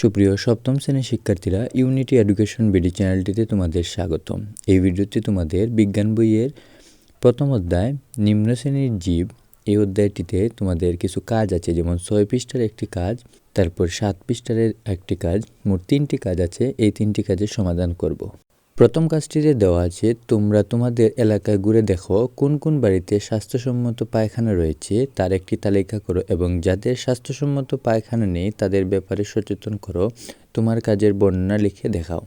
সুপ্রিয়, সপ্তম শ্রেণির শিক্ষার্থীরা ইউনিটি এডুকেশন বিডি চ্যানেলটিতে তোমাদের স্বাগতম। এই ভিডিওতে তোমাদের বিজ্ঞান বইয়ের প্রথম অধ্যায়, নিম্ন শ্রেণির জীব, এই অধ্যায়টিতে তোমাদের কিছু কাজ আছে, যেমন ছয় পৃষ্ঠার একটি কাজ, তারপর সাত পৃষ্ঠারের একটি কাজ, মোট তিনটি কাজ আছে, এই তিনটি কাজের সমাধান করব। প্রথম কাজটিতে দেওয়া আছে, তোমরা তোমাদের এলাকায় ঘুরে দেখো কোন কোন বাড়িতে স্বাস্থ্যসম্মত পায়খানা রয়েছে, তার একটি তালিকা করো এবং যাদের স্বাস্থ্যসম্মত পায়খানা নেই, তাদের ব্যাপারে সচেতন করো, তোমার কাজের বর্ণনা লিখে দেখাও।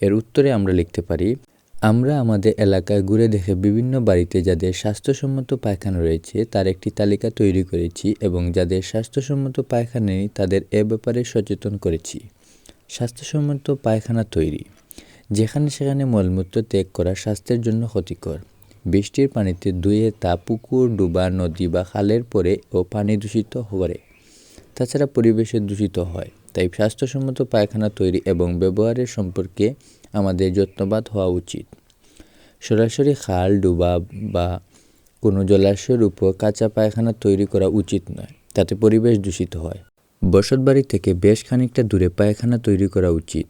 এর উত্তরে আমরা লিখতে পারি, আমরা আমাদের এলাকায় ঘুরে দেখে বিভিন্ন বাড়িতে যাদের স্বাস্থ্যসম্মত পায়খানা রয়েছে, তার একটি তালিকা তৈরি করেছি এবং যাদের স্বাস্থ্যসম্মত পায়খানা নেই, তাদের এ ব্যাপারে সচেতন করেছি। স্বাস্থ্যসম্মত পায়খানা তৈরি। যেখানে সেখানে মলমূত্র ত্যাগ করা স্বাস্থ্যের জন্য ক্ষতিকর। বৃষ্টির পানিতে ধুয়ে তা পুকুর, ডুবা, নদী বা খালের পরে ও পানি দূষিত করে তাছাড়া পরিবেশে দূষিত হয়। তাই স্বাস্থ্যসম্মত পায়খানা তৈরি এবং ব্যবহারের সম্পর্কে আমাদের যত্নবাদ হওয়া উচিত। সরাসরি খাল, ডুবা বা কোনো জলাশয়ের উপর কাঁচা পায়খানা তৈরি করা উচিত নয়। তাতে পরিবেশ দূষিত হয়। বসতবাড়ি থেকে বেশ খানিকটা দূরে পায়খানা তৈরি করা উচিত।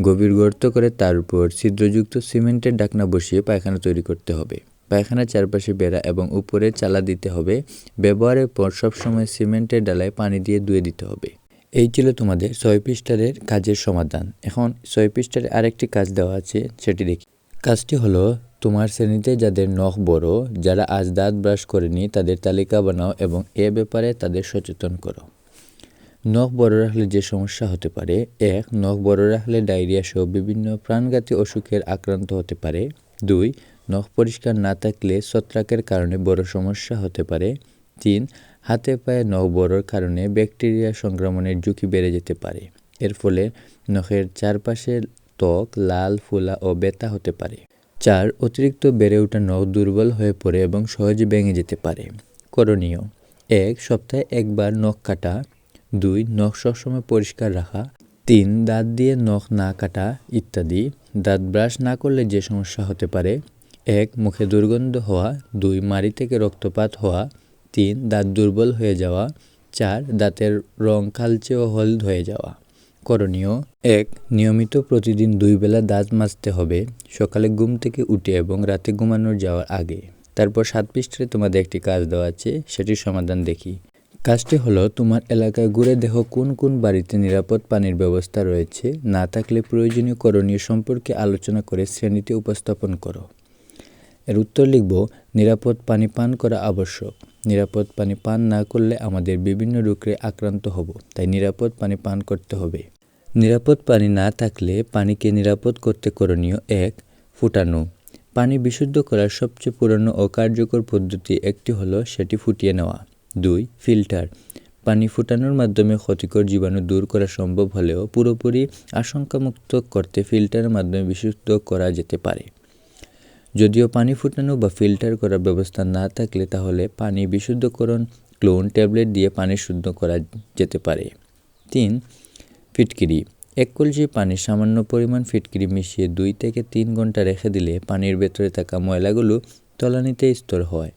গভীর গর্ত করে তার উপর ছিদ্রযুক্ত সিমেন্টের ডাকনা বসিয়ে পায়খানা তৈরি করতে হবে। পায়খানার চারপাশে বেড়া এবং উপরে চালা দিতে হবে। ব্যবহারের পর সবসময় সিমেন্টের ডালায় পানি দিয়ে ধুয়ে দিতে হবে। এই ছিল তোমাদের ছয় পৃষ্ঠারের কাজের সমাধান। এখন ছয় পৃষ্ঠারে আরেকটি কাজ দেওয়া আছে, সেটি দেখি। কাজটি হলো, তোমার শ্রেণীতে যাদের নখ বড়, যারা আজ দাঁত ব্রাশ করেনি তাদের তালিকা বানাও এবং এ ব্যাপারে তাদের সচেতন করো। নখ বড় রাখলে যে সমস্যা হতে পারে? এক, নখ বড় রাখলে ডায়রিয়া সহ বিভিন্ন প্রাণঘাতী অসুখের আক্রান্ত হতে পারে। দুই, নখ পরিষ্কার না থাকলে ছত্রাকের কারণে বড় সমস্যা হতে পারে। তিন, হাতে পায়ে নখ বড়র কারণে ব্যাকটেরিয়া সংক্রমণের ঝুঁকি বেড়ে যেতে পারে। এর ফলে নখের চারপাশের ত্বক, লাল, ফোলা ও ব্যথা হতে পারে। চার, অতিরিক্ত বেড়ে ওঠা নখ দুর্বল হয়ে পড়ে এবং সহজে ভেঙে যেতে পারে। করণীয়, এক, সপ্তাহে একবার নখ কাটা। দুই, নখ সবসময় পরিষ্কার রাখা। তিন, দাঁত দিয়ে নখ না কাটা, ইত্যাদি। দাঁত ব্রাশ না করলে যে সমস্যা হতে পারে। এক, মুখে দুর্গন্ধ হওয়া। দুই, মাড়ি থেকে রক্তপাত হওয়া। তিন, দাঁত দুর্বল হয়ে যাওয়া। চার, দাঁতের রং কালচে ও হলদ হয়ে যাওয়া। করণীয়, এক, নিয়মিত প্রতিদিন দুই বেলা দাঁত মাজতে হবে। সকালে ঘুম থেকে উঠে এবং রাতে ঘুমানোর যাওয়ার আগে। তারপর সাত পৃষ্ঠে তোমাদের একটি কাজ দেওয়া আছে, সেটির সমাধান দেখি। কাজটি হলো তোমার এলাকায় ঘুরে দেখো কোন কোন বাড়িতে নিরাপদ পানির ব্যবস্থা রয়েছে। না থাকলে প্রয়োজনীয় করণীয় সম্পর্কে আলোচনা করে শ্রেণীতে উপস্থাপন করো। এর উত্তর লিখব, নিরাপদ পানি পান করা আবশ্যক। নিরাপদ পানি পান না করলে আমাদের বিভিন্ন রোগে আক্রান্ত হব, তাই নিরাপদ পানি পান করতে হবে। নিরাপদ পানি না থাকলে পানিকে নিরাপদ করতে করণীয় এক, ফুটানো। পানি বিশুদ্ধ করার সবচেয়ে পুরনো ও কার্যকর পদ্ধতি একটি হলো সেটি ফুটিয়ে নেওয়া। দুই, ফিল্টার। পানি ফুটানোর মাধ্যমে ক্ষতিকর জীবাণু দূর করা সম্ভব হলেও পুরোপুরি আশঙ্কামুক্ত করতে ফিল্টারের মাধ্যমে বিশুদ্ধ করা যেতে পারে। যদিও পানি ফুটানো বা ফিল্টার করার ব্যবস্থা না থাকলে তাহলে পানি বিশুদ্ধকরণ ক্লোন ট্যাবলেট দিয়ে পানি শুদ্ধ করা যেতে পারে। তিন, ফিটকিরি। এক কলসি পানি সামান্য পরিমাণ ফিটকিরি মিশিয়ে দুই থেকে তিন ঘণ্টা রেখে দিলে পানির ভেতরে থাকা ময়লাগুলো তলানিতে স্তর হয়।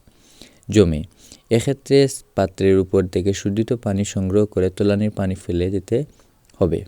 জমে। এক্ষেত্রে পাত্রের উপর থেকে শুদ্ধিত পানি সংগ্রহ করে তলানির পানি ফেলে দিতে হবে।